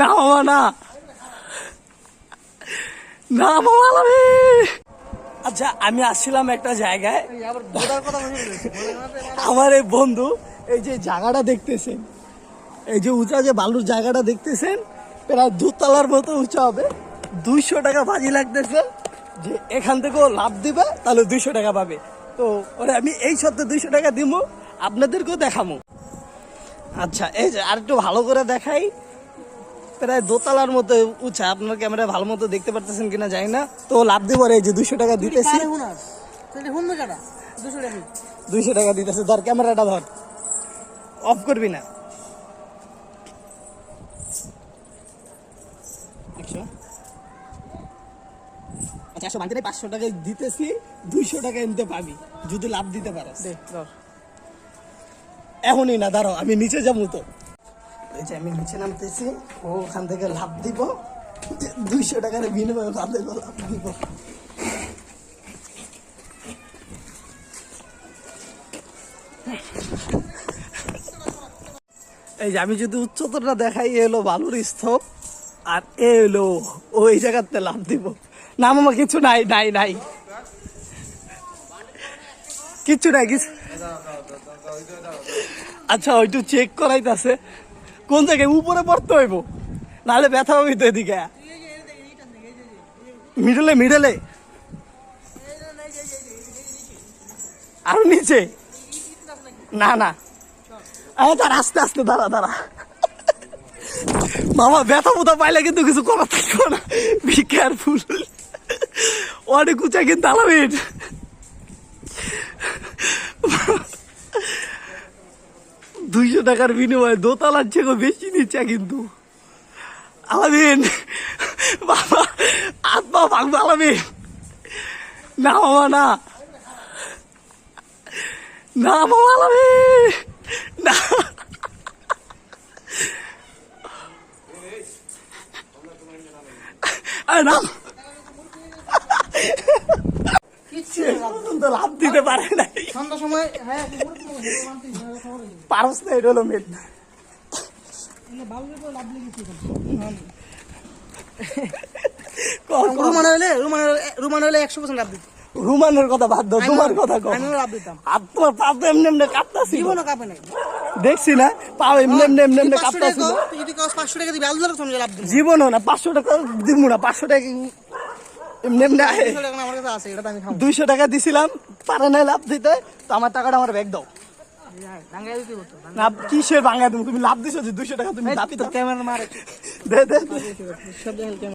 না না। না আলামি আচ্ছা আমি আসছিলাম একটা জায়গায়। আমার এই বন্ধু, এই যে জায়গাটা দেখতেছেন, এই যে উঁচা যে বালুর জায়গাটা দেখতেছেন, প্রায় দুতলার মতো উঁচা হবে। দুইশো টাকা বাজি লাগতেছে। যে এখান থেকেও লাভ দিবে, তাহলে দুইশো টাকা পাবে। তো ওরে, আমি এই সপ্তাহে দুইশো টাকা দিব আপনাদেরকেও দেখামো। আচ্ছা এই যে আর একটু ভালো করে দেখাই। প্রায় দোতলার মতো উঁচা। আপনার ক্যামেরা ভালো মতো দেখতে পারতেছেন কিনা জানি না। তো লাভ দিব এই যে দুইশো টাকা দিতেছি। দুইশো টাকা। দিতেছে। ধর ক্যামেরাটা ধর। অফ করবি না। আচ্ছা একশো পাঁচশো টাকা দিতেছি। দুইশো টাকা এনতে পাবি। যদি লাভ দিতে পারস। এখনই না দাঁড়াও আমি নিচে যাব তো। এই যে আমি নিচে নামতেছি, ও ওখান থেকে লাভ দিব। দুইশো টাকার বিনিময়ে লাভ দেবো এই যে আমি যদি উচ্চতরটা দেখাই, এ হলো বালুর স্তূপ, আর এ ওই জায়গাতে লাভ দিব। না, মামা, কিছু নাই নাই নাই। কিচ্ছু নাই, কিছু আচ্ছা ওইটু চেক করাইতেছে। কোন জায়গায়? উপরে পড়তে হইব। নাহলে ব্যথা হইতো এদিকে। মিডলে মিডলে। আরও নিচে। না না। তার আস্তে আস্তে, দাঁড়া দাঁড়া। মামা, ব্যথা বুথা পাইলে কিন্তু কিছু করার থাকবে না। বি কেয়ারফুল অনেক উঁচা কিন্তু আলামিন। দুইশো টাকার বিনিময়ে দোতলার চেয়ে বেশি নিচ্ছে কিন্তু। আলামিন বাবা আত্মা ভাঙবো আলামিন। না মামা না। না মামা আলামিন। না। লাভ দিতে পারে না সন্ধ্যার সময় হ্যাঁ পারস না এটা হলো মেন রুমান হলে রুমান রুমান হলে একশো পার্সেন্ট লাভ দিত রুমানের কথা বাদ দাও তোমার কথা কও। আমিও লাভ দিতাম। আর তোমার পা তো এমনি এমনি কাঁপতাছি জীবনও কাপে নাই। দেখছি না পা এমনি এমনি এমনি এমনি পাঁচশো টাকা কাঁপতাছিল। যদি কাজ পাঁচশো টাকা দিবি আলু তুমি লাভ দিবি। জীবনও না পাঁচশো টাকা দিব না পাঁচশো টাকা এমনি এমনি আহে। দুশো টাকা আমার কাছে আছে এটা আমি খাব। দুইশো টাকা দিছিলাম পারে নাই লাভ দিতে তো আমার টাকাটা আমার ব্যাগ দাও। না কিসের ভাঙ্গা তুমি? তুমি লাভ দিছো যে দুইশো টাকা তুমি লাভ ক্যামেরা মারে। দে